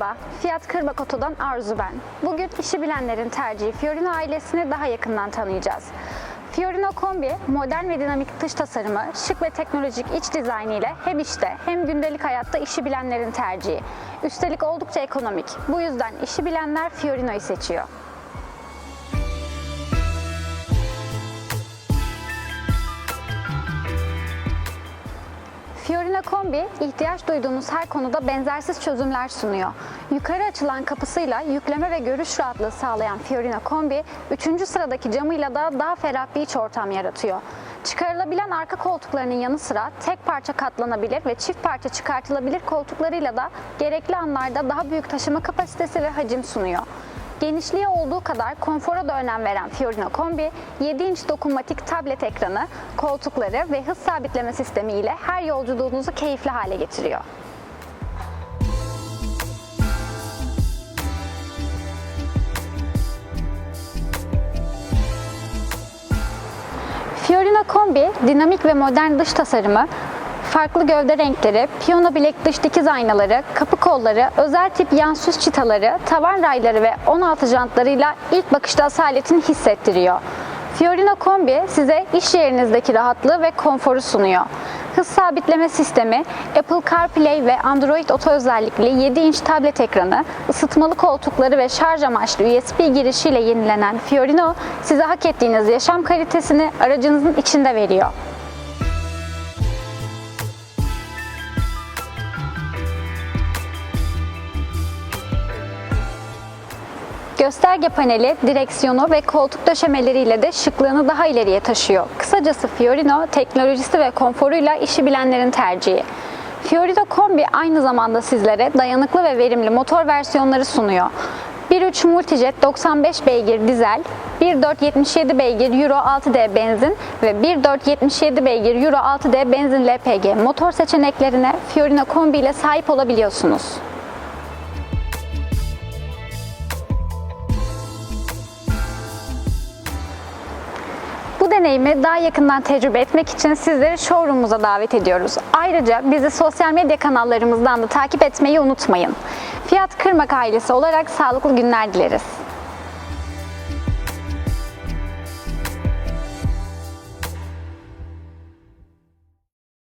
Merhaba, Fiyat Kırmak Oto'dan Arzu ben. Bugün işi bilenlerin tercihi Fiorino ailesini daha yakından tanıyacağız. Fiorino Kombi, modern ve dinamik dış tasarımı, şık ve teknolojik iç dizaynı ile hem işte hem gündelik hayatta işi bilenlerin tercihi. Üstelik oldukça ekonomik. Bu yüzden işi bilenler Fiorino'yu seçiyor. Fiorino Kombi, ihtiyaç duyduğunuz her konuda benzersiz çözümler sunuyor. Yukarı açılan kapısıyla yükleme ve görüş rahatlığı sağlayan Fiorino Kombi, 3. sıradaki camıyla da daha ferah bir iç ortam yaratıyor. Çıkarılabilen arka koltuklarının yanı sıra tek parça katlanabilir ve çift parça çıkartılabilir koltuklarıyla da gerekli anlarda daha büyük taşıma kapasitesi ve hacim sunuyor. Genişliği olduğu kadar konfora da önem veren Fiorino Kombi, 7 inç dokunmatik tablet ekranı, koltukları ve hız sabitleme sistemi ile her yolculuğunuzu keyifli hale getiriyor. Fiorino Kombi, dinamik ve modern dış tasarımı, farklı gövde renkleri, piyano bilek dış dikiz aynaları, kapı kolları, özel tip yan süs çıtaları, tavan rayları ve 16 jantlarıyla ilk bakışta asaletini hissettiriyor. Fiorino Kombi size iş yerinizdeki rahatlığı ve konforu sunuyor. Hız sabitleme sistemi, Apple CarPlay ve Android Auto özellikli 7 inç tablet ekranı, ısıtmalı koltukları ve şarj amaçlı USB girişiyle yenilenen Fiorino size hak ettiğiniz yaşam kalitesini aracınızın içinde veriyor. Gösterge paneli, direksiyonu ve koltuk döşemeleriyle de şıklığını daha ileriye taşıyor. Kısacası Fiorino teknolojisi ve konforuyla işi bilenlerin tercihi. Fiorino Kombi aynı zamanda sizlere dayanıklı ve verimli motor versiyonları sunuyor. 1.3 Multijet 95 beygir dizel, 1.4 77 beygir Euro 6D benzin ve 1.4 77 beygir Euro 6D benzin LPG motor seçeneklerine Fiorino Kombi ile sahip olabiliyorsunuz. Deneyimi daha yakından tecrübe etmek için sizleri showroom'umuza davet ediyoruz. Ayrıca bizi sosyal medya kanallarımızdan da takip etmeyi unutmayın. Fiyat Kırmak ailesi olarak sağlıklı günler dileriz.